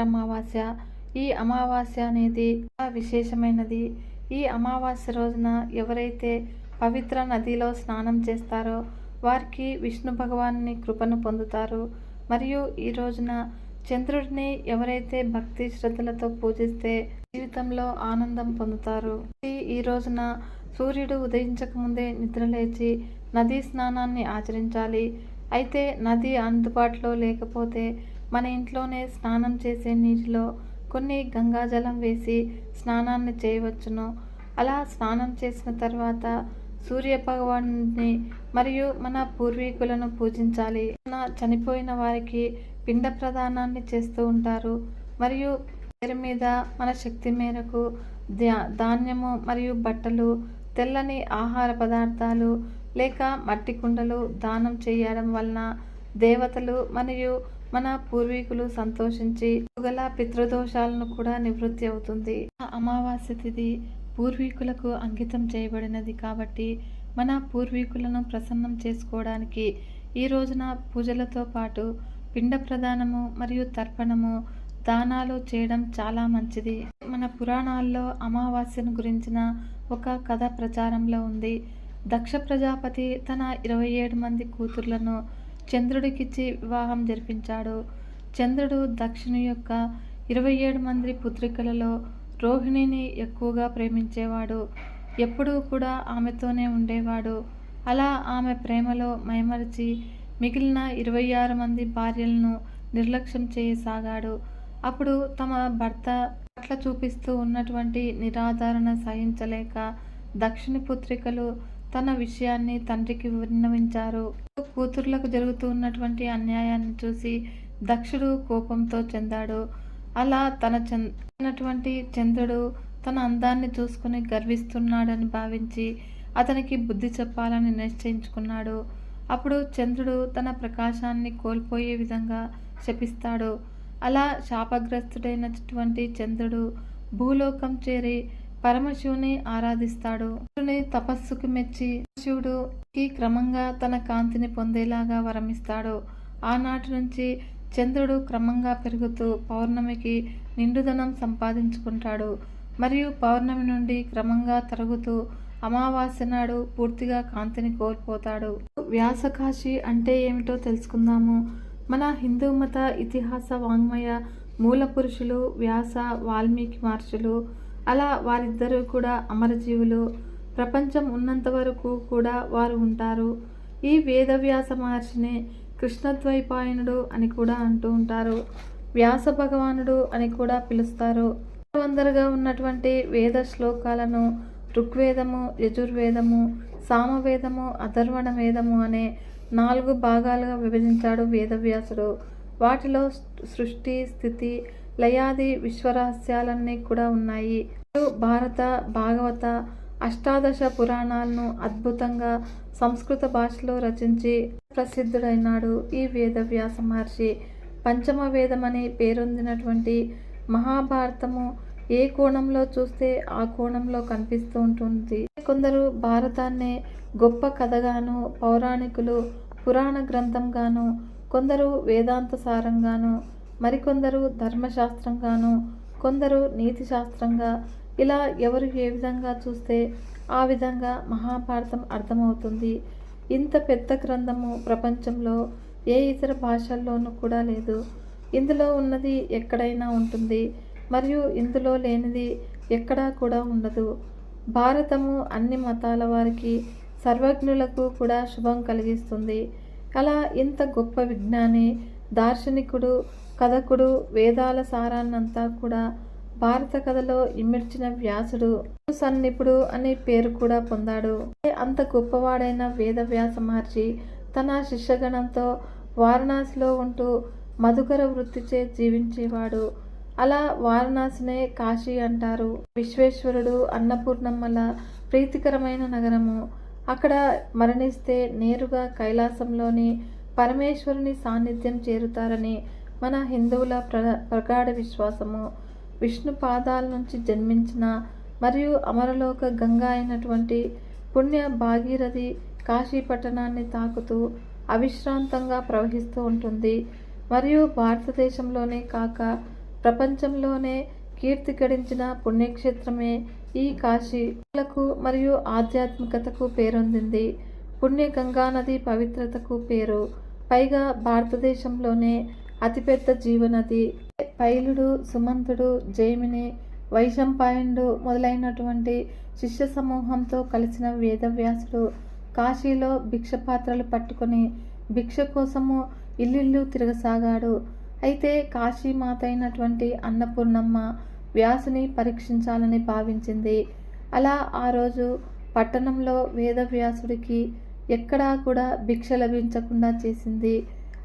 అమావాస్య. ఈ అమావాస్య అనేది చాలా విశేషమైనది. ఈ అమావాస్య రోజున ఎవరైతే పవిత్ర నదిలో స్నానం చేస్తారో వారికి విష్ణు భగవాన్ని కృపను పొందుతారు. మరియు ఈ రోజున చంద్రుడిని ఎవరైతే భక్తి శ్రద్ధలతో పూజిస్తే జీవితంలో ఆనందం పొందుతారు. ఈ- ఈ రోజున సూర్యుడు ఉదయించక ముందే నిద్రలేచి నదీ స్నానాన్ని ఆచరించాలి. అయితే నది అందుబాటులో లేకపోతే మన ఇంట్లోనే స్నానం చేసే నీటిలో కొన్ని గంగాజలం వేసి స్నానాన్ని చేయవచ్చును. అలా స్నానం చేసిన తర్వాత సూర్య భగవాన్ని మరియు మన పూర్వీకులను పూజించాలి. మన చనిపోయిన వారికి పిండ ప్రదానాన్ని చేస్తూ ఉంటారు. మరియు పేరు మీద మన శక్తి మేరకు ధ్యా ధాన్యము మరియు బట్టలు తెల్లని ఆహార పదార్థాలు లేక మట్టి కుండలు దానం చేయడం వలన దేవతలు మరియు మన పూర్వీకులు సంతోషించి గల పితృదోషాలను కూడా నివృత్తి అవుతుంది. ఆ అమావాస్య తిథి పూర్వీకులకు అంకితం చేయబడినది కాబట్టి మన పూర్వీకులను ప్రసన్నం చేసుకోవడానికి ఈ రోజున పూజలతో పాటు పిండ ప్రదానము మరియు తర్పణము దానాలు చేయడం చాలా మంచిది. మన పురాణాల్లో అమావాస్యను గురించిన ఒక కథ ప్రచారంలో ఉంది. దక్ష ప్రజాపతి తన ఇరవై ఏడు మంది కూతుర్లను చంద్రుడికిచ్చి వివాహం జరిపించాడు. చంద్రుడు దక్షిణి యొక్క ఇరవై ఏడు మంది పుత్రికలలో రోహిణిని ఎక్కువగా ప్రేమించేవాడు. ఎప్పుడూ కూడా ఆమెతోనే ఉండేవాడు. అలా ఆమె ప్రేమలో మైమరిచి మిగిలిన ఇరవై ఆరు మంది భార్యలను నిర్లక్ష్యం చేయసాగాడు. అప్పుడు తమ భర్త పట్ల చూపిస్తూ ఉన్నటువంటి నిరాధారణ సహించలేక దక్షిణ పుత్రికలు తన విషయాన్ని తండ్రికి విన్నవించారు. కూతుర్లకు జరుగుతూ ఉన్నటువంటి అన్యాయాన్ని చూసి దక్షుడు కోపంతో చెందాడు. అలా తన చెందినటువంటి చంద్రుడు తన అందాన్ని చూసుకుని గర్విస్తున్నాడని భావించి అతనికి బుద్ధి చెప్పాలని నిశ్చయించుకున్నాడు. అప్పుడు చంద్రుడు తన ప్రకాశాన్ని కోల్పోయే విధంగా శపిస్తాడు. అలా శాపగ్రస్తుడైనటువంటి చంద్రుడు భూలోకం చేరి పరమశివుని ఆరాధిస్తాడు. శివుని తపస్సుకు మెచ్చి శివుడుకి క్రమంగా తన కాంతిని పొందేలాగా వరమిస్తాడు. ఆనాటి నుంచి చంద్రుడు క్రమంగా పెరుగుతూ పౌర్ణమికి నిండుదనం సంపాదించుకుంటాడు. మరియు పౌర్ణమి నుండి క్రమంగా తరుగుతూ అమావాస్య నాడు పూర్తిగా కాంతిని కోల్పోతాడు. వ్యాసకాశి అంటే ఏమిటో తెలుసుకుందాము. మన హిందూ మత ఇతిహాస వాంగ్మయ మూల పురుషులు వ్యాస వాల్మీకి మహర్షులు అలా వారిద్దరూ కూడా అమరజీవులు. ప్రపంచం ఉన్నంత వరకు కూడా వారు ఉంటారు. ఈ వేదవ్యాస మహర్షిని కృష్ణద్వైపాయనుడు అని కూడా అంటూ ఉంటారు. వ్యాస భగవానుడు అని కూడా పిలుస్తారు. వందరగా ఉన్నటువంటి వేద శ్లోకాలను ఋగ్వేదము యజుర్వేదము సామవేదము అధర్వణ వేదము అనే నాలుగు భాగాలుగా విభజించాడు వేదవ్యాసుడు. వాటిలో సృష్టి స్థితి లయాది విశ్వరహస్యాలన్నీ కూడా ఉన్నాయి. భారత భాగవత అష్టాదశ పురాణాలను అద్భుతంగా సంస్కృత భాషలో రచించి ప్రసిద్ధుడైనాడు ఈ వేదవ్యాస మహర్షి. పంచమ వేదమని పేరొందినటువంటి మహాభారతము ఏ కోణంలో చూస్తే ఆ కోణంలో కనిపిస్తూ ఉంటుంది. కొందరు భారతాన్నే గొప్ప కథగాను పౌరాణికులు పురాణ గ్రంథంగాను కొందరు వేదాంత సారంగాను మరికొందరు ధర్మశాస్త్రంగాను కొందరు నీతి శాస్త్రంగా ఇలా ఎవరు ఏ విధంగా చూస్తే ఆ విధంగా మహాభారతం అర్థమవుతుంది. ఇంత పెద్ద గ్రంథము ప్రపంచంలో ఏ ఇతర భాషల్లోనూ కూడా లేదు. ఇందులో ఉన్నది ఎక్కడైనా ఉంటుంది మరియు ఇందులో లేనిది ఎక్కడా కూడా ఉండదు. భారతము అన్ని మతాల వారికి సర్వజ్ఞులకు కూడా శుభం కలిగిస్తుంది. అలా ఇంత గొప్ప విజ్ఞాని దార్శనికుడు కథకుడు వేదాల సారాన్నంతా కూడా భారత కథలో ఇమిడ్చిన వ్యాసుడు. సన్నిపుడు అనే పేరు కూడా పొందాడు. అంత గొప్పవాడైన వేద వ్యాస మహర్షి తన శిష్యగణంతో వారణాసిలో ఉంటూ మధుకర వృత్తిచే జీవించేవాడు. అలా వారణాసినే కాశీ అంటారు. విశ్వేశ్వరుడు అన్నపూర్ణమ్మల ప్రీతికరమైన నగరము. అక్కడ మరణిస్తే నేరుగా కైలాసంలోని పరమేశ్వరుని సాన్నిధ్యం చేరుతారని మన హిందువుల ప్ర ప్రగాఢ విశ్వాసము విష్ణు పాదాల నుంచి జన్మించిన మరియు అమరలోక గంగా అయినటువంటి పుణ్య భాగీరథి కాశీ పట్టణాన్ని తాకుతూ అవిశ్రాంతంగా ప్రవహిస్తూ ఉంటుంది. మరియు భారతదేశంలోనే కాక ప్రపంచంలోనే కీర్తి గడించిన పుణ్యక్షేత్రమే ఈ కాశీలకు మరియు ఆధ్యాత్మికతకు పేరొందింది. పుణ్య గంగానది పవిత్రతకు పేరు. పైగా భారతదేశంలోనే అతిపెద్ద జీవనది. పైలుడు సుమంతుడు జైమిని వైశంపాయనుడు మొదలైనటువంటి శిష్య సమూహంతో కలిసిన వేదవ్యాసుడు కాశీలో భిక్ష పాత్రలు పట్టుకొని భిక్ష కోసము ఇల్లిల్లు తిరగసాగాడు. అయితే కాశీమాత అయినటువంటి అన్నపూర్ణమ్మ వ్యాసుని పరీక్షించాలని భావించింది. అలా ఆ రోజు పట్టణంలో వేదవ్యాసుడికి ఎక్కడా కూడా భిక్ష లభించకుండా చేసింది.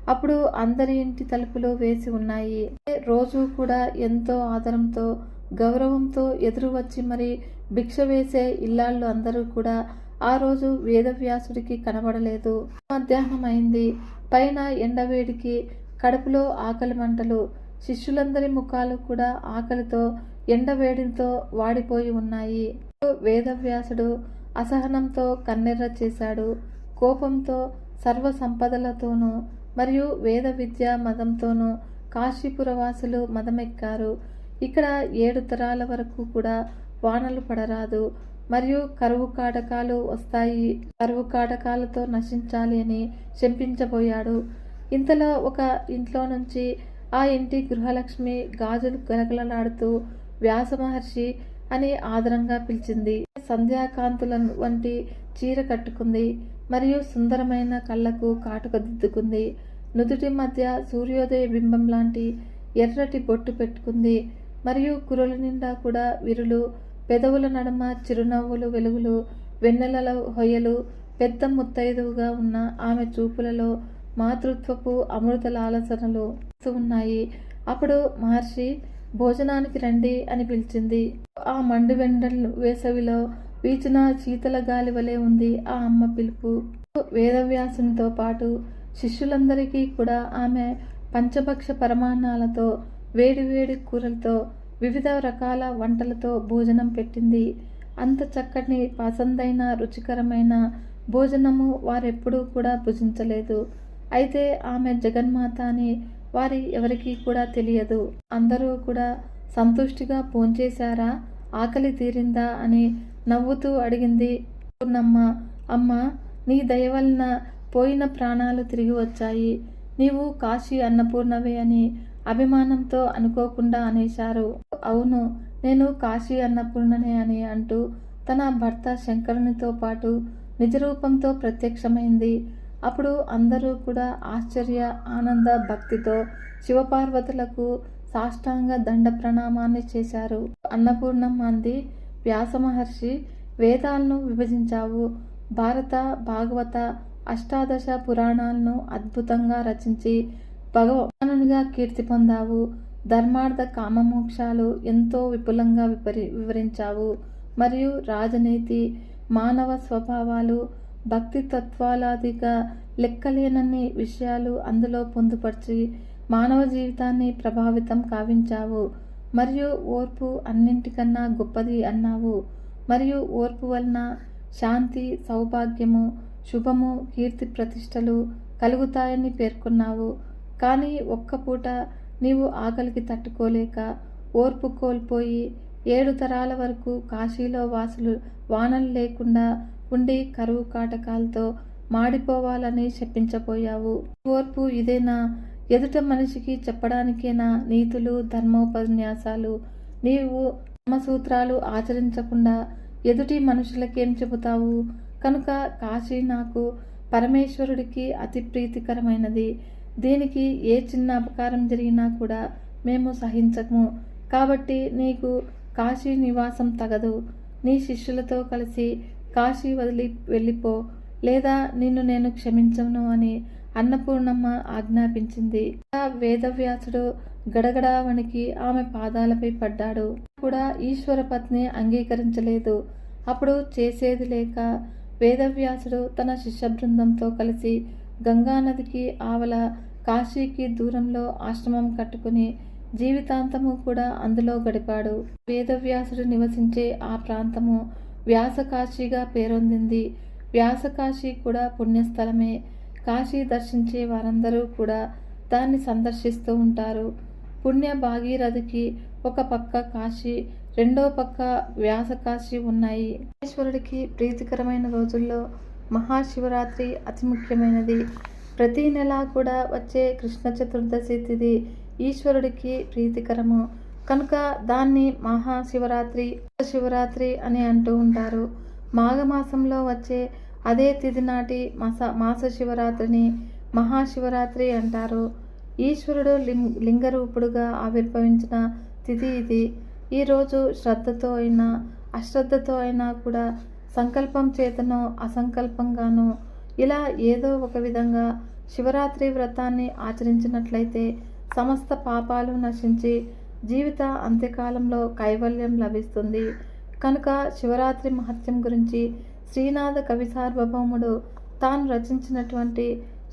అప్పుడు అందరి ఇంటి తలుపులు వేసి ఉన్నాయి. రోజు కూడా ఎంతో ఆదరంతో గౌరవంతో ఎదురు వచ్చి మరి భిక్ష వేసే ఇల్లాళ్ళు అందరూ కూడా ఆ రోజు వేదవ్యాసుడికి కనబడలేదు. మధ్యాహ్నం అయింది. పైన ఎండవేడికి కడుపులో ఆకలి మంటలు శిష్యులందరి ముఖాలు కూడా ఆకలితో ఎండవేడితో వాడిపోయి ఉన్నాయి. వేదవ్యాసుడు అసహనంతో కన్నెర్ర చేశాడు. కోపంతో సర్వ సంపదలతోనూ మరియు వేద విద్య మతంతోనూ కాశీపురవాసులు మదమెక్కారు ఇక్కడ ఏడు తరాల వరకు కూడా వానలు పడరాదు. మరియు కరువు కాటకాలు వస్తాయి. కరువు కాటకాలతో నశించాలి అని శంపించబోయాడు. ఇంతలో ఒక ఇంట్లో నుంచి ఆ ఇంటి గృహలక్ష్మి గాజులు గలగలలాడుతూ వ్యాస మహర్షి అని ఆదరంగా పిలిచింది. సంధ్యాకాంతుల వంటి చీర కట్టుకుంది. మరియు సుందరమైన కళ్ళకు కాటుక దిద్దుకుంది. నుదుటి మధ్య సూర్యోదయ బింబం లాంటి ఎర్రటి బొట్టు పెట్టుకుంది. మరియు కురుల నిండా కూడా విరులు పెదవుల నడుమ చిరునవ్వులు వెలుగులు వెన్నెల హొయ్యలు పెద్ద ముత్తైదువుగా ఉన్న ఆమె చూపులలో మాతృత్వపు అమృత లాలసనలు ఉన్నాయి. అప్పుడు మహర్షి భోజనానికి రండి అని పిలిచింది. ఆ మండు వెండలు వేసవిలో వీచిన శీతల గాలి వలె ఉంది ఆ అమ్మ పిలుపు. వేదవ్యాసునితో పాటు శిష్యులందరికీ కూడా ఆమె పంచభక్ష పరమాన్నాలతో వేడివేడి కూరలతో వివిధ రకాల వంటలతో భోజనం పెట్టింది. అంత చక్కటి పసందైన రుచికరమైన భోజనము వారెప్పుడూ కూడా భుజించలేదు. అయితే ఆమె జగన్మాత అని వారి ఎవరికీ కూడా తెలియదు. అందరూ కూడా సంతుష్టిగా భోంచేశారా ఆకలి తీరిందా? అని నవ్వుతూ అడిగింది. పూర్ణమ్మ అమ్మ నీ దయ వలన పోయిన ప్రాణాలు తిరిగి వచ్చాయి. నీవు కాశీ అన్నపూర్ణవే అని అభిమానంతో అనుకోకుండా అనేశారు. అవును నేను కాశీ అన్నపూర్ణనే అని అంటూ తన భర్త శంకరునితో పాటు నిజరూపంతో ప్రత్యక్షమైంది. అప్పుడు అందరూ కూడా ఆశ్చర్య ఆనంద భక్తితో శివపార్వతులకు సాష్టాంగ దండ ప్రణామాన్ని చేశారు. అన్నపూర్ణమ్మ అంది. వ్యాసమహర్షి వేదాలను విభజించావు. భారత భాగవత అష్టాదశ పురాణాలను అద్భుతంగా రచించి భగవానునిగా కీర్తి పొందావు. ధర్మార్థ కామమోక్షాలు ఎంతో విపులంగా విపరి వివరించావు. మరియు రాజనీతి మానవ స్వభావాలు భక్తి తత్వాలాదిగా లెక్కలేనన్ని విషయాలు అందులో పొందుపరిచి మానవ జీవితాన్ని ప్రభావితం కావించావు. మరియు ఓర్పు అన్నింటికన్నా గొప్పది అన్నావు. మరియు ఓర్పు వలన శాంతి సౌభాగ్యము శుభము కీర్తి ప్రతిష్టలు కలుగుతాయని పేర్కొన్నావు. కానీ ఒక్క పూట నీవు ఆకలికి తట్టుకోలేక ఓర్పు కోల్పోయి ఏడు తరాల వరకు కాశీలో వాసులు వానలు లేకుండా ఉండి కరువు కాటకాలతో మాడిపోవాలని శపించబోయావు. ఓర్పు ఇదేనా? ఎదుట మనిషికి చెప్పడానికేనా నీతులు ధర్మోపన్యాసాలు? నీవు ధర్మసూత్రాలు ఆచరించకుండా ఎదుటి మనుషులకేం చెబుతావు? కనుక కాశీ నాకు పరమేశ్వరుడికి అతి ప్రీతికరమైనది. దీనికి ఏ చిన్న అపకారం జరిగినా కూడా మేము సహించము. కాబట్టి నీకు కాశీ నివాసం తగదు. నీ శిష్యులతో కలిసి కాశీ వదిలి వెళ్ళిపో. లేదా నిన్ను నేను క్షమించను అని అన్నపూర్ణమ్మ ఆజ్ఞాపించింది. వేదవ్యాసుడు గడగడ వణికి ఆమె పాదాలపై పడ్డాడు. కూడా ఈశ్వర పత్ని అంగీకరించలేదు. అప్పుడు చేసేది లేక వేదవ్యాసుడు తన శిష్య బృందంతో కలిసి గంగానదికి ఆవల కాశీకి దూరంలో ఆశ్రమం కట్టుకుని జీవితాంతము కూడా అందులో గడిపాడు. వేదవ్యాసుడు నివసించే ఆ ప్రాంతము వ్యాసకాశీగా పేరొందింది. వ్యాసకాశీ కూడా పుణ్యస్థలమే. కాశీ దర్శించే వారందరూ కూడా దాన్ని సందర్శిస్తూ ఉంటారు. పుణ్య భాగీరథికి ఒక పక్క కాశీ రెండో పక్క వ్యాసకాశి ఉన్నాయి. ఈశ్వరుడికి ప్రీతికరమైన రోజుల్లో మహాశివరాత్రి అతి ముఖ్యమైనది. ప్రతి నెల కూడా వచ్చే కృష్ణ చతుర్దశి తిథి ఈశ్వరుడికి ప్రీతికరము. కనుక దాన్ని మహాశివరాత్రి శివరాత్రి అని అంటూ ఉంటారు. మాఘమాసంలో వచ్చే అదే తిథి నాటి మాస మాస శివరాత్రిని మహాశివరాత్రి అంటారు. ఈశ్వరుడు లింగ లింగరూపుడుగా ఆవిర్భవించిన తిథి ఇది. ఈరోజు శ్రద్ధతో అయినా అశ్రద్ధతో అయినా కూడా సంకల్పం చేతనో అసంకల్పంగానో ఇలా ఏదో ఒక విధంగా శివరాత్రి వ్రతాన్ని ఆచరించినట్లయితే సమస్త పాపాలు నశించి జీవిత అంత్యకాలంలో కైవల్యం లభిస్తుంది. కనుక శివరాత్రి మహత్యం గురించి శ్రీనాథ కవి సార్వభౌముడు. తాను రచించినటువంటి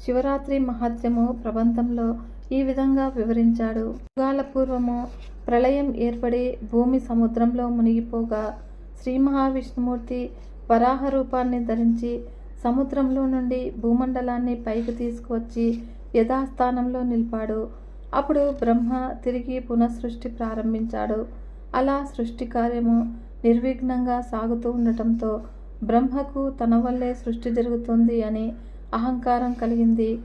శివరాత్రి మహాత్యము ప్రబంధంలో ఈ విధంగా వివరించాడు. యుగాల పూర్వము ప్రళయం ఏర్పడి భూమి సముద్రంలో మునిగిపోగా శ్రీ మహావిష్ణుమూర్తి వరాహ రూపాన్ని ధరించి సముద్రంలో నుండి భూమండలాన్ని పైకి తీసుకువచ్చి యథాస్థానంలో నిలిపాడు. అప్పుడు బ్రహ్మ తిరిగి పునఃసృష్టి ప్రారంభించాడు. అలా సృష్టి కార్యము నిర్విఘ్నంగా సాగుతూ ఉండటంతో బ్రహ్మకు తన వల్లే సృష్టి జరుగుతుంది అని అహంకారం కలిగింది.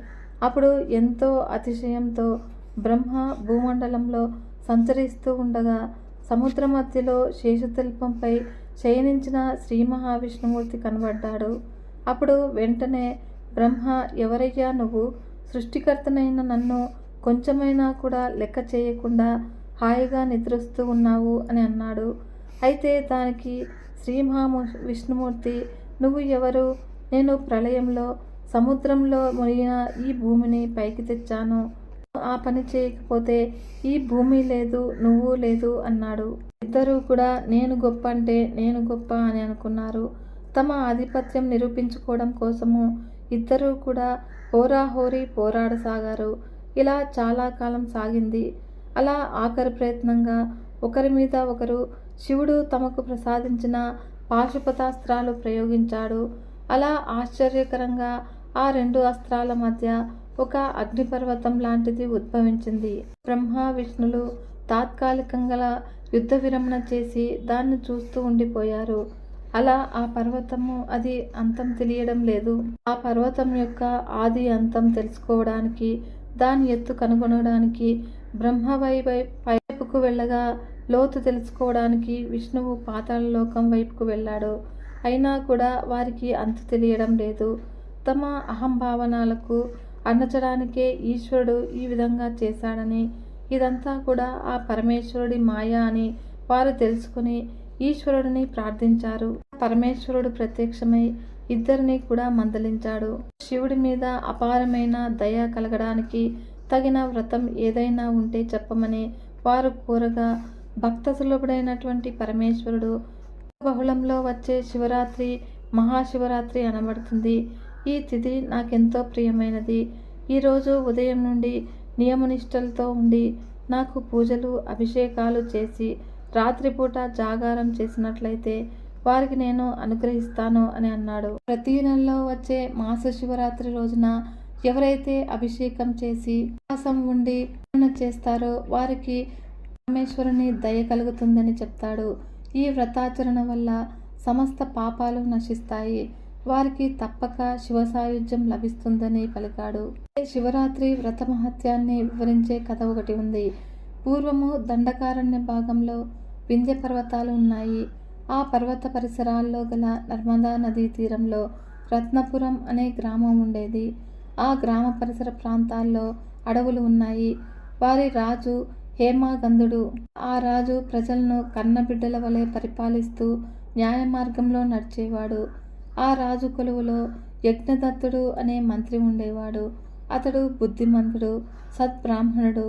అప్పుడు ఎంతో అతిశయంతో బ్రహ్మ భూమండలంలో సంచరిస్తూ ఉండగా సముద్ర మధ్యలో శేషతల్పంపై శయనించిన శ్రీ మహావిష్ణుమూర్తి కనబడ్డాడు. అప్పుడు వెంటనే బ్రహ్మ ఎవరయ్యా నువ్వు? సృష్టికర్తనైన నన్ను కొంచెమైనా కూడా లెక్క చేయకుండా హాయిగా నిద్రిస్తూ ఉన్నావు అని అన్నాడు. అయితే దానికి శ్రీ మహాము విష్ణుమూర్తి నువ్వు ఎవరు? నేను ప్రళయంలో సముద్రంలో మునిగిన ఈ భూమిని పైకి తెచ్చాను. ఆ పని చేయకపోతే ఈ భూమి లేదు నువ్వు లేదు అన్నాడు. ఇద్దరూ కూడా నేను గొప్ప అంటే నేను గొప్ప అని అనుకున్నారు. తమ ఆధిపత్యం నిరూపించుకోవడం కోసము ఇద్దరూ కూడా హోరాహోరీ పోరాడసాగారు. ఇలా చాలా కాలం సాగింది. అలా ఆఖరి ప్రయత్నంగా ఒకరి మీద ఒకరు శివుడు తమకు ప్రసాదించిన పాశుపతాస్త్రాలు ప్రయోగించాడు. అలా ఆశ్చర్యకరంగా ఆ రెండు అస్త్రాల మధ్య ఒక అగ్నిపర్వతం లాంటిది ఉద్భవించింది. బ్రహ్మ విష్ణులు తాత్కాలికంగా యుద్ధ విరమణ చేసి దాన్ని చూస్తూ ఉండిపోయారు. అలా ఆ పర్వతము అది అంతం తెలియడం లేదు. ఆ పర్వతం యొక్క ఆది అంతం తెలుసుకోవడానికి దాని ఎత్తు కనుగొనడానికి బ్రహ్మ వైపు వైపుకు వెళ్ళగా లోతు తెలుసుకోవడానికి విష్ణువు పాతాళ లోకం వైపుకు వెళ్ళాడు. అయినా కూడా వారికి అంతు తెలియడం లేదు. తమ అహంభావనాలకు అన్నచడానికే ఈశ్వరుడు ఈ విధంగా చేశాడని ఇదంతా కూడా ఆ పరమేశ్వరుడి మాయ అని వారు తెలుసుకుని ఈశ్వరుడిని ప్రార్థించారు. పరమేశ్వరుడు ప్రత్యక్షమై ఇద్దరిని కూడా మందలించాడు. శివుడి మీద అపారమైన దయ కలగడానికి తగిన వ్రతం ఏదైనా ఉంటే చెప్పమని వారు కోరగా భక్త సులభుడైనటువంటి పరమేశ్వరుడు బహుళంలో వచ్చే శివరాత్రి మహాశివరాత్రి అనబడుతుంది. ఈ తిథి నాకెంతో ప్రియమైనది. ఈరోజు ఉదయం నుండి నియమనిష్టలతో ఉండి నాకు పూజలు అభిషేకాలు చేసి రాత్రిపూట జాగారం చేసినట్లయితే వారికి నేను అనుగ్రహిస్తాను అని అన్నాడు. ప్రతి నెలలో వచ్చే మాస శివరాత్రి రోజున ఎవరైతే అభిషేకం చేసి ఉపవాసం ఉండి చేస్తారో వారికి పరమేశ్వరుని దయ కలుగుతుందని చెప్తాడు. ఈ వ్రతాచరణ వల్ల సమస్త పాపాలు నశిస్తాయి. వారికి తప్పక శివ సాయుధ్యం లభిస్తుందని పలికాడు. శివరాత్రి వ్రత మహత్యాన్ని వివరించే కథ ఒకటి ఉంది. పూర్వము దండకారణ్య భాగంలో వింధ్య పర్వతాలు ఉన్నాయి. ఆ పర్వత పరిసరాల్లో గల నర్మదా నదీ తీరంలో రత్నపురం అనే గ్రామం ఉండేది. ఆ గ్రామ పరిసర ప్రాంతాల్లో అడవులు ఉన్నాయి. వారి రాజు హేమాగంధుడు ఆ రాజు ప్రజలను కన్నబిడ్డల వలె పరిపాలిస్తూ న్యాయ మార్గంలో నడిచేవాడు. ఆ రాజు కొలువులో యజ్ఞదత్తుడు అనే మంత్రి ఉండేవాడు. అతడు బుద్ధిమంతుడు సద్బ్రాహ్మణుడు.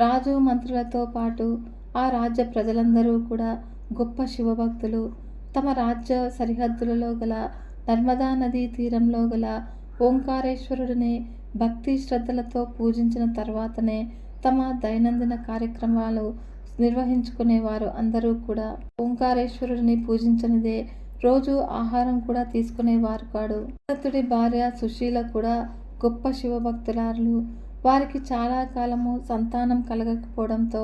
రాజు మంత్రులతో పాటు ఆ రాజ్య ప్రజలందరూ కూడా గొప్ప శివభక్తులు. తమ రాజ్య సరిహద్దులలో గల నర్మదా నదీ తీరంలో గల ఓంకారేశ్వరుడిని భక్తి శ్రద్ధలతో పూజించిన తర్వాతనే తమ దైనందిన కార్యక్రమాలు నిర్వహించుకునేవారు. అందరూ కూడా ఓంకారేశ్వరుడిని పూజించనిదే రోజు ఆహారం కూడా తీసుకునేవారు కాడు. భరతుడి భార్య సుశీల కూడా గొప్ప శివభక్తులారులు వారికి చాలా కాలము సంతానం కలగకపోవడంతో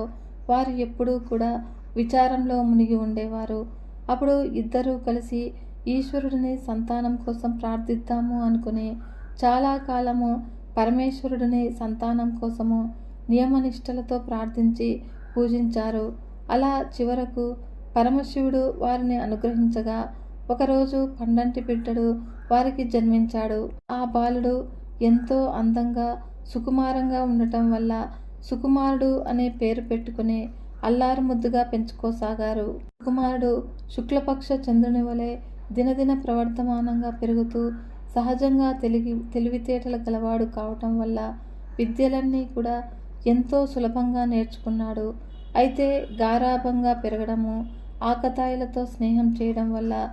వారు ఎప్పుడూ కూడా విచారంలో మునిగి ఉండేవారు. అప్పుడు ఇద్దరూ కలిసి ఈశ్వరుడిని సంతానం కోసం ప్రార్థిద్దాము అనుకుని చాలా కాలము పరమేశ్వరుడిని సంతానం కోసము నియమనిష్టలతో ప్రార్థించి పూజించారు. అలా చివరకు పరమశివుడు వారిని అనుగ్రహించగా ఒకరోజు పండంటి బిడ్డడు వారికి జన్మించాడు. ఆ బాలుడు ఎంతో అందంగా సుకుమారంగా ఉండటం వల్ల సుకుమారుడు అనే పేరు పెట్టుకుని అల్లారు ముద్దుగా పెంచుకోసాగారు. సుకుమారుడు శుక్లపక్ష చంద్రుని వలె దినదిన ప్రవర్తమానంగా పెరుగుతూ సహజంగా తెలివి తెలివితేటలు గలవాడు కావటం వల్ల విద్యలన్నీ కూడా ఎంతో సులభంగా నేర్చుకున్నాడు. అయితే గారాభంగా పెరగడము ఆకతాయిలతో స్నేహం చేయడం వల్ల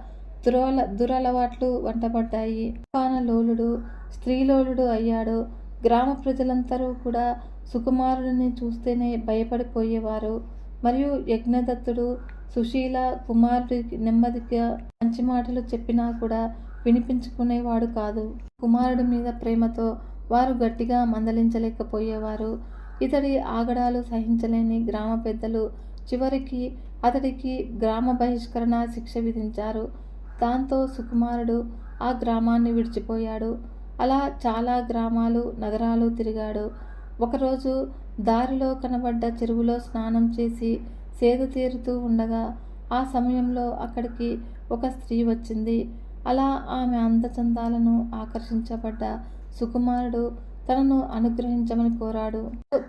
దురల దురలవాట్లు వంటపడ్డాయి లోలుడు స్త్రీలోలుడు అయ్యాడు. గ్రామ ప్రజలందరూ కూడా సుకుమారుడిని చూస్తేనే భయపడిపోయేవారు. మరియు యజ్ఞదత్తుడు సుశీల కుమారుడికి నెమ్మదిగా మంచి మాటలు చెప్పినా కూడా వినిపించుకునేవాడు కాదు. కుమారుడి మీద ప్రేమతో వారు గట్టిగా మందలించలేకపోయేవారు. ఇతడి ఆగడాలు సహించలేని గ్రామ పెద్దలు చివరికి అతడికి గ్రామ బహిష్కరణ శిక్ష విధించారు. దాంతో సుకుమారుడు ఆ గ్రామాన్ని విడిచిపోయాడు. అలా చాలా గ్రామాలు నగరాలు తిరిగాడు. ఒకరోజు దారిలో కనబడ్డ చెరువులో స్నానం చేసి సేద తీరుతూ ఉండగా ఆ సమయంలో అక్కడికి ఒక స్త్రీ వచ్చింది. అలా ఆమె అందచందాలను ఆకర్షించబడ్డ సుకుమారుడు తనను అనుగ్రహించమని కోరాడు.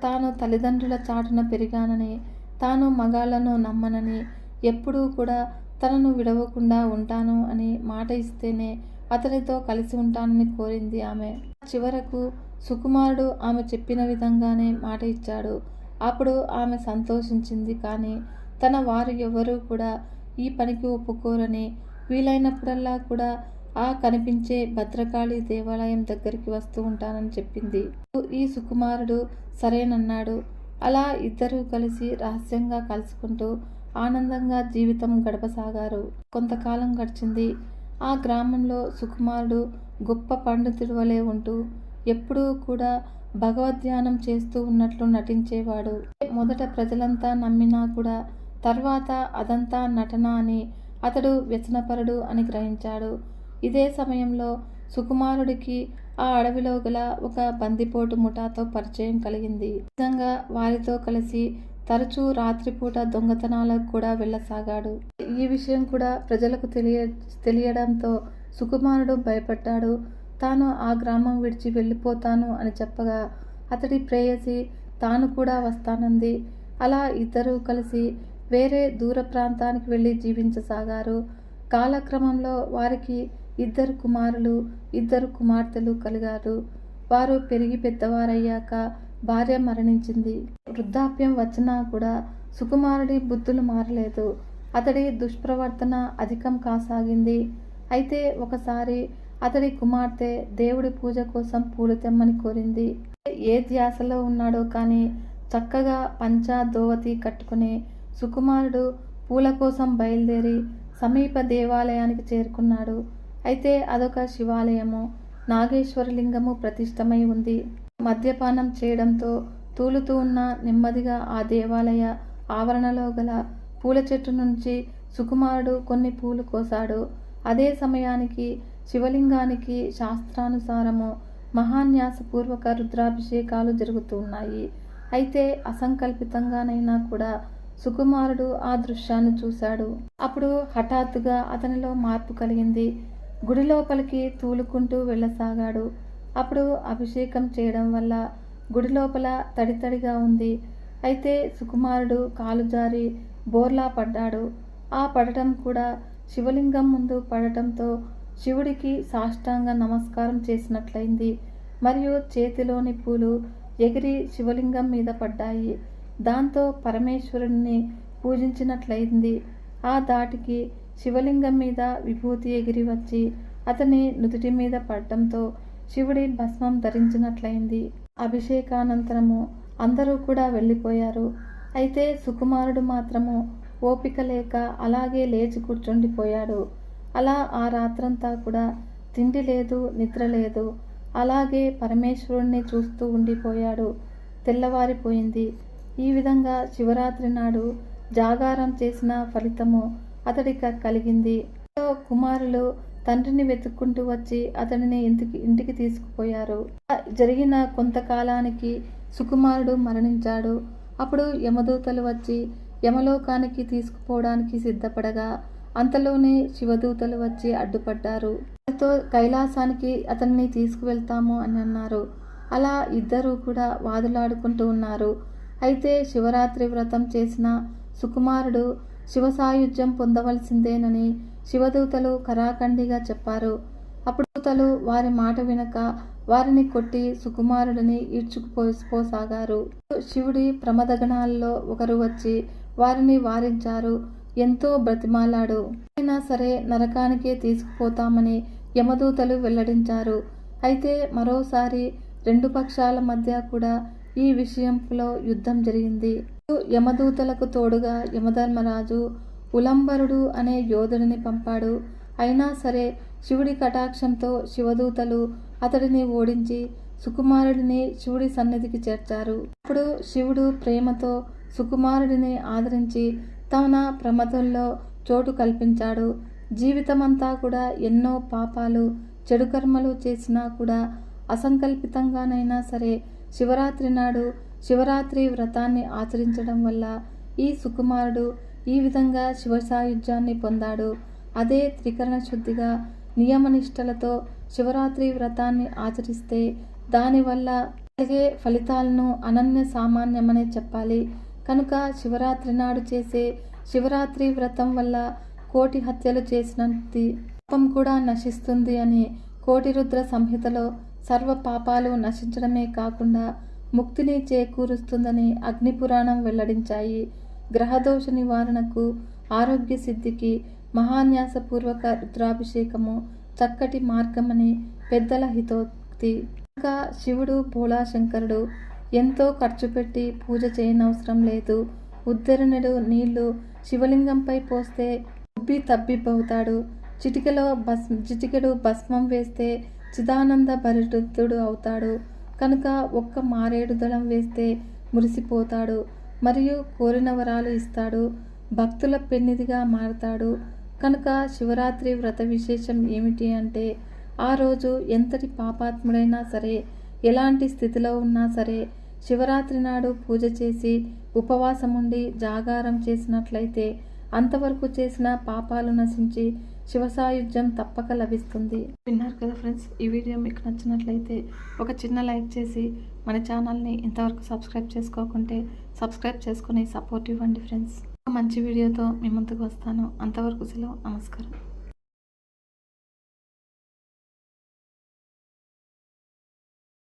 తాను తల్లిదండ్రుల చాటున పెరిగానని తాను మగాళ్ళను నమ్మనని ఎప్పుడూ కూడా తనను విడవకుండా ఉంటాను అని మాట ఇస్తేనే అతనితో కలిసి ఉంటానని కోరింది ఆమె. చివరకు సుకుమారుడు ఆమె చెప్పిన విధంగానే మాట ఇచ్చాడు. అప్పుడు ఆమె సంతోషించింది కానీ తన వారు ఎవరూ కూడా ఈ పనికి ఒప్పుకోరని వీలైనప్పుడల్లా కూడా ఆ కనిపించే భద్రకాళి దేవాలయం దగ్గరికి వస్తూ ఉంటానని చెప్పింది. ఈ సుకుమారుడు సరేనన్నాడు. అలా ఇద్దరూ కలిసి రహస్యంగా కలుసుకుంటూ ఆనందంగా జీవితం గడపసాగారు. కొంతకాలం గడిచింది. ఆ గ్రామంలో సుకుమారుడు గొప్ప పండితుడు వలె ఉంటూ ఎప్పుడూ కూడా భగవద్ధ్యానం చేస్తూ ఉన్నట్లు నటించేవాడు. మొదట ప్రజలంతా నమ్మినా కూడా తర్వాత అదంతా నటన అని అతడు వ్యసనపరుడు అని గ్రహించాడు. ఇదే సమయంలో సుకుమారుడికి ఆ అడవిలో గల ఒక బందిపోటు ముఠాతో పరిచయం కలిగింది. నిజంగా వారితో కలిసి తరచూ రాత్రిపూట దొంగతనాలకు కూడా వెళ్ళసాగాడు. ఈ విషయం కూడా ప్రజలకు తెలియ తెలియడంతో సుకుమారుడు భయపడ్డాడు. తాను ఆ గ్రామం విడిచి వెళ్ళిపోతాను అని చెప్పగా అతడి ప్రేయసి తాను కూడా వస్తానంది. అలా ఇద్దరూ కలిసి వేరే దూర ప్రాంతానికి వెళ్ళి జీవించసాగారు. కాలక్రమంలో వారికి ఇద్దరు కుమారులు ఇద్దరు కుమార్తెలు కలిగారు. వారు పెరిగి పెద్దవారయ్యాక భార్య మరణించింది. వృద్ధాప్యం వచ్చినా కూడా సుకుమారుడి బుద్ధులు మారలేదు. అతడి దుష్ప్రవర్తన అధికం కాసాగింది. అయితే ఒకసారి అతడి కుమార్తె దేవుడి పూజ కోసం పూలు తెమ్మని కోరింది. ఏ ధ్యాసలో ఉన్నాడో కానీ చక్కగా పంచా దోవతి కట్టుకుని సుకుమారుడు పూల కోసం బయలుదేరి సమీప దేవాలయానికి చేరుకున్నాడు. అయితే అదొక శివాలయము. నాగేశ్వరలింగము ప్రతిష్టమై ఉంది. మద్యపానం చేయడంతో తూలుతూ ఉన్న నెమ్మదిగా ఆ దేవాలయ ఆవరణలో గల పూల చెట్టు నుంచి సుకుమారుడు కొన్ని పూలు కోశాడు అదే సమయానికి శివలింగానికి శాస్త్రానుసారము మహాన్యాసపూర్వక రుద్రాభిషేకాలు జరుగుతున్నాయి అయితే అసంకల్పితంగానైనా కూడా సుకుమారుడు ఆ దృశ్యాన్ని చూశాడు. అప్పుడు హఠాత్తుగా అతనిలో మార్పు కలిగింది. గుడి లోపలికి తూలుకుంటూ వెళ్ళసాగాడు. అప్పుడు అభిషేకం చేయడం వల్ల గుడి లోపల తడితడిగా ఉంది. అయితే సుకుమారుడు కాలు జారి బోర్లా పడ్డాడు. ఆ పడటం కూడా శివలింగం ముందు పడటంతో శివుడికి సాష్టాంగ నమస్కారం చేసినట్లయింది. మరియు చేతిలోని పూలు ఎగిరి శివలింగం మీద పడ్డాయి. దాంతో పరమేశ్వరుణ్ణి పూజించినట్లయింది. ఆ దాటికి శివలింగం మీద విభూతి ఎగిరి వచ్చి అతని నుదుటి మీద పడటంతో శివుడి భస్మం ధరించినట్లయింది. అభిషేకానంతరము అందరూ కూడా వెళ్ళిపోయారు. అయితే సుకుమారుడు మాత్రము ఓపిక లేక అలాగే లేచి కూర్చుండిపోయాడు. అలా ఆ రాత్రంతా కూడా తిండి లేదు నిద్ర లేదు. అలాగే పరమేశ్వరుణ్ణి చూస్తూ ఉండిపోయాడు. తెల్లవారిపోయింది. ఈ విధంగా శివరాత్రి నాడు జాగారం చేసిన ఫలితము అతడికి కలిగింది. కుమారులు తండ్రిని వెతుక్కుంటూ వచ్చి అతడిని ఇంటికి ఇంటికి తీసుకుపోయారు. జరిగిన కొంతకాలానికి సుకుమారుడు మరణించాడు. అప్పుడు యమదూతలు వచ్చి యమలోకానికి తీసుకుపోవడానికి సిద్ధపడగా అంతలోనే శివదూతలు వచ్చి అడ్డుపడ్డారు. వారితో కైలాసానికి అతన్ని తీసుకువెళ్తాము అని అన్నారు. అలా ఇద్దరూ కూడా వాదులాడుకుంటూ ఉన్నారు. అయితే శివరాత్రి వ్రతం చేసిన సుకుమారుడు శివ సాయుధ్యం పొందవలసిందేనని శివదూతలు కరాఖండిగా చెప్పారు. అప్పుడు దూతలు వారి మాట వినక వారిని కొట్టి సుకుమారుడిని ఈడ్చుకుపోసాగారు శివుడి ప్రమదగణాల్లో ఒకరు వచ్చి వారిని వారించారు. ఎంతో బ్రతిమాలాడు. అయినా సరే నరకానికే తీసుకుపోతామని యమదూతలు వెల్లడించారు. అయితే మరోసారి రెండు పక్షాల మధ్య కూడా ఈ విషయంలో యుద్ధం జరిగింది. యమదూతలకు తోడుగా యమధర్మరాజు ఉలంబరుడు అనే యోధుడిని పంపాడు. అయినా సరే శివుడి కటాక్షంతో శివదూతలు అతడిని ఓడించి సుకుమారుడిని శివుడి సన్నిధికి చేర్చారు. అప్పుడు శివుడు ప్రేమతో సుకుమారుడిని ఆదరించి తన ప్రమదంలో చోటు కల్పించాడు. జీవితమంతా కూడా ఎన్నో పాపాలు చెడు కర్మలు చేసినా కూడా అసంకల్పితంగానైనా సరే శివరాత్రి నాడు శివరాత్రి వ్రతాన్ని ఆచరించడం వల్ల ఈ సుకుమారుడు ఈ విధంగా శివ సాయుధ్యాన్ని పొందాడు. అదే త్రికరణ శుద్ధిగా నియమనిష్టలతో శివరాత్రి వ్రతాన్ని ఆచరిస్తే దానివల్ల కలిగే ఫలితాలను అనన్య సామాన్యమనే చెప్పాలి. కనుక శివరాత్రి నాడు చేసే శివరాత్రి వ్రతం వల్ల కోటి హత్యలు చేసినది పాపం కూడా నశిస్తుంది అని కోటి రుద్ర సంహితలో సర్వ పాపాలు నశించడమే కాకుండా ముక్తిని చేకూరుస్తుందని అగ్నిపురాణం వెల్లడించాయి. గ్రహదోష నివారణకు ఆరోగ్య సిద్ధికి మహాన్యాసపూర్వక రుద్రాభిషేకము చక్కటి మార్గమని పెద్దల హితోక్తి. ఇంకా శివుడు భోళాశంకరుడు ఎంతో ఖర్చు పెట్టి పూజ చేయనవసరం లేదు. ఉద్ధరణుడు నీళ్ళు శివలింగంపై పోస్తే ఉబ్బి తబ్బిబ్బవుతాడు చిటికలో భస్ చిటికెడు భస్మం వేస్తే చిదానంద భరితుడు అవుతాడు. కనుక ఒక్క మారేడు దళం వేస్తే మురిసిపోతాడు మరియు కోరిన వరాలు ఇస్తాడు భక్తుల పెన్నిదిగా మారతాడు. కనుక శివరాత్రి వ్రత విశేషం ఏమిటి అంటే ఆ రోజు ఎంతటి పాపాత్ముడైనా సరే ఎలాంటి స్థితిలో ఉన్నా సరే శివరాత్రి నాడు పూజ చేసి ఉపవాసం ఉండి జాగారం చేసినట్లయితే అంతవరకు చేసిన పాపాలు నశించి శివసాయుధ్యం తప్పక లభిస్తుంది. విన్నారు కదా ఫ్రెండ్స్ ఈ వీడియో మీకు నచ్చినట్లయితే ఒక చిన్న లైక్ చేసి మన ఛానల్ని ఇంతవరకు సబ్స్క్రైబ్ చేసుకోకుంటే సబ్స్క్రైబ్ చేసుకుని సపోర్ట్ ఇవ్వండి ఫ్రెండ్స్. మంచి వీడియోతో మీ ముందుకు వస్తాను. అంతవరకు సెలవు నమస్కారం.